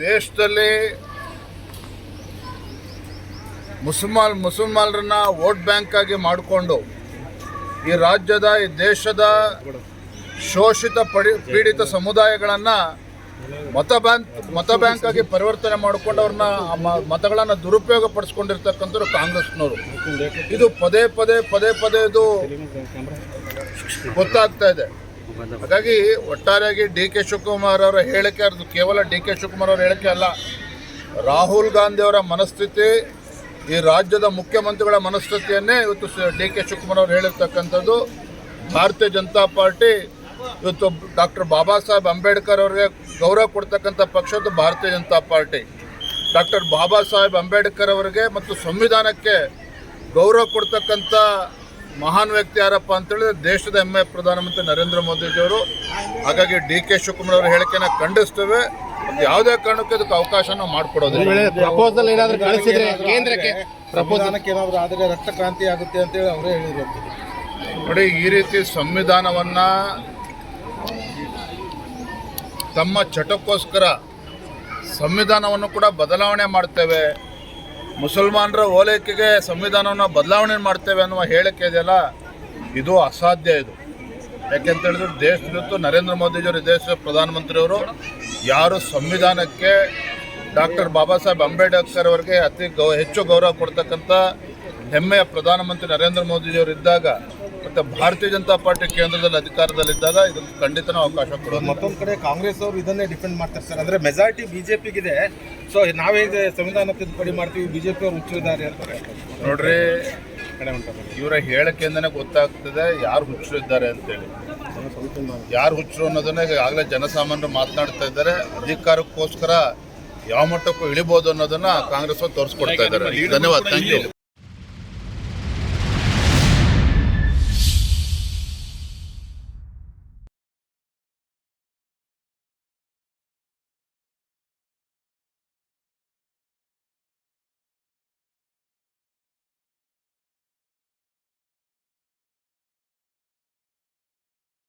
ದೇಶದಲ್ಲಿ ಮುಸಲ್ಮಾನ್ ಮುಸಲ್ಮಾನರನ್ನ vote bank ಆಗಿ ಮಾಡಿಕೊಂಡು ಈ ರಾಜ್ಯದ, ಈ ದೇಶದ ಶೋಷಿತ ಪಡಿ, ಪೀಡಿತ ಸಮುದಾಯಗಳನ್ನು ಮತ ಬ್ಯಾಂಕ್ ಮತ ಬ್ಯಾಂಕ್ ಆಗಿ ಪರಿವರ್ತನೆ ಮಾಡಿಕೊಂಡು ಅವ್ರನ್ನ ಆ ಮ- ಮತಗಳನ್ನು ದುರುಪಯೋಗ ಪಡಿಸ್ಕೊಂಡಿರ್ತಕ್ಕಂಥವ್ರು ಕಾಂಗ್ರೆಸ್ನವರು. ಇದು ಪದೇ ಪದೇ ಪದೇ ಪದೇ ಇದು ಗೊತ್ತಾಗ್ತಾ ಇದೆ. ಹಾಗಾಗಿ ಒಟ್ಟಾರೆಯಾಗಿ ಡಿ ಕೆ ಶಿವಕುಮಾರ್ ಅವರ ಹೇಳಿಕೆ ಅದು ಕೇವಲ ಡಿ ಕೆ ಶಿವಕುಮಾರ್ ಅವರ ಹೇಳಿಕೆ ಅಲ್ಲ. ರಾಹುಲ್ ಗಾಂಧಿ ಅವರ ಮನಸ್ಥಿತಿ, ಈ ರಾಜ್ಯದ ಮುಖ್ಯಮಂತ್ರಿಗಳ ಮನಸ್ಥಿತಿಯನ್ನೇ ಇವತ್ತು ಡಿ ಕೆ ಶಿವಕುಮಾರ್ ಅವರು ಹೇಳಿರ್ತಕ್ಕಂಥದ್ದು. ಭಾರತೀಯ ಜನತಾ ಪಾರ್ಟಿ ಇವತ್ತು ಡಾಕ್ಟರ್ ಬಾಬಾ ಸಾಹೇಬ್ ಅಂಬೇಡ್ಕರ್ ಅವರಿಗೆ ಗೌರವ ಕೊಡ್ತಕ್ಕಂಥ ಪಕ್ಷದ್ದು ಭಾರತೀಯ ಜನತಾ ಪಾರ್ಟಿ. ಡಾಕ್ಟರ್ ಬಾಬಾ ಸಾಹೇಬ್ ಅಂಬೇಡ್ಕರ್ ಅವರಿಗೆ ಮತ್ತು ಸಂವಿಧಾನಕ್ಕೆ ಗೌರವ ಕೊಡ್ತಕ್ಕಂಥ ಮಹಾನ್ ವ್ಯಕ್ತಿ ಯಾರಪ್ಪ ಅಂತೇಳಿದ್ರೆ ದೇಶದ ಹೆಮ್ಮೆ ಪ್ರಧಾನಮಂತ್ರಿ ನರೇಂದ್ರ ಮೋದಿಜಿಯವರು. ಹಾಗಾಗಿ ಡಿ ಕೆ ಶಿವಕುಮಾರ್ ಅವರ ಹೇಳಿಕೆನ ಖಂಡಿಸ್ತೇವೆ. ಮತ್ತು ಯಾವುದೇ ಕಾರಣಕ್ಕೆ ಅದಕ್ಕೆ ಅವಕಾಶ ನಾವು ಮಾಡಿಕೊಡೋದಿಲ್ಲ ಪ್ರಪೋಸಲ್ ಏನಾದರೂ ಕಳಿಸಿದ್ರೆ ಕೇಂದ್ರಕ್ಕೆ ಏನಾದ್ರು ಆದರೆ ರಕ್ತ ಕ್ರಾಂತಿ ಆಗುತ್ತೆ ಅಂತೇಳಿ ಅವರೇ ಹೇಳಿದ್ರು. ನೋಡಿ ಈ ರೀತಿ ಸಂವಿಧಾನವನ್ನು ತಮ್ಮ ಚಟಕ್ಕೋಸ್ಕರ ಸಂವಿಧಾನವನ್ನು ಕೂಡ ಬದಲಾವಣೆ ಮಾಡ್ತೇವೆ. ಮುಸಲ್ಮಾನರ ಓಲೈಕೆಗೆ ಸಂವಿಧಾನವನ್ನು ಬದಲಾವಣೆ ಮಾಡ್ತೇವೆ ಅನ್ನುವ ಹೇಳಿಕೆ ಇದೆಯಲ್ಲ, ಇದು ಅಸಾಧ್ಯ ಇದು. ಯಾಕೆಂತ ಹೇಳಿದ್ರೆ ದೇಶದತ್ತು ನರೇಂದ್ರ ಮೋದಿಜಿಯವರು ದೇಶದ ಪ್ರಧಾನಮಂತ್ರಿಯವರು ಯಾರು ಸಂವಿಧಾನಕ್ಕೆ ಡಾಕ್ಟರ್ ಬಾಬಾ ಸಾಹೇಬ್ ಅಂಬೇಡ್ಕರ್ ಅವರಿಗೆ ಅತಿ ಗೌ, ಹೆಚ್ಚು ಗೌರವ ಕೊಡ್ತಕ್ಕಂಥ ಹೆಮ್ಮೆಯ ಪ್ರಧಾನಮಂತ್ರಿ ನರೇಂದ್ರ ಮೋದಿಜಿಯವರು ಇದ್ದಾಗ ಮತ್ತು ಭಾರತೀಯ ಜನತಾ ಪಾರ್ಟಿ ಕೇಂದ್ರದಲ್ಲಿ ಅಧಿಕಾರದಲ್ಲಿದ್ದಾಗ ಇದಕ್ಕೆ ಖಂಡಿತ ನಾವು ಅವಕಾಶ ಕೊಡೋದು. ಮತ್ತೊಂದು ಕಡೆ ಕಾಂಗ್ರೆಸ್ ಅವರು ಇದನ್ನೇ ಡಿಪೆಂಡ್ ಮಾಡ್ತಾರೆ ಸರ್. ಅಂದ್ರೆ ಮೆಜಾರಿಟಿ ಬಿಜೆಪಿಗಿದೆ. ಸೊ ನಾವೇ ಸಂವಿಧಾನ ತಿದ್ದುಪಡಿ ಮಾಡ್ತೀವಿ ಬಿಜೆಪಿ ಅವರು ಹುಚ್ಚಿದ್ದಾರೆ ಅಂತಾರೆ. ನೋಡ್ರಿ. ಇವರ ಗೊತ್ತಾಗ್ತಿದೆ ಗೊತ್ತಾಗ್ತದೆ ಯಾರು ಹುಚ್ಚರು ಇದ್ದಾರೆ ಅಂತೇಳಿ. ಯಾರು ಹುಚ್ಚರು ಅನ್ನೋದನ್ನ ಈಗಾಗಲೇ ಜನಸಾಮಾನ್ಯರು ಮಾತನಾಡ್ತಾ ಇದ್ದಾರೆ. ಅಧಿಕಾರಕ್ಕೋಸ್ಕರ ಯಾವ ಮಟ್ಟಕ್ಕೂ ಇಳಿಬೋದು ಅನ್ನೋದನ್ನ ಕಾಂಗ್ರೆಸ್ ಅವ್ರು ತೋರಿಸ್ಕೊಡ್ತಾ ಇದ್ದಾರೆ. ಧನ್ಯವಾದ. Thank you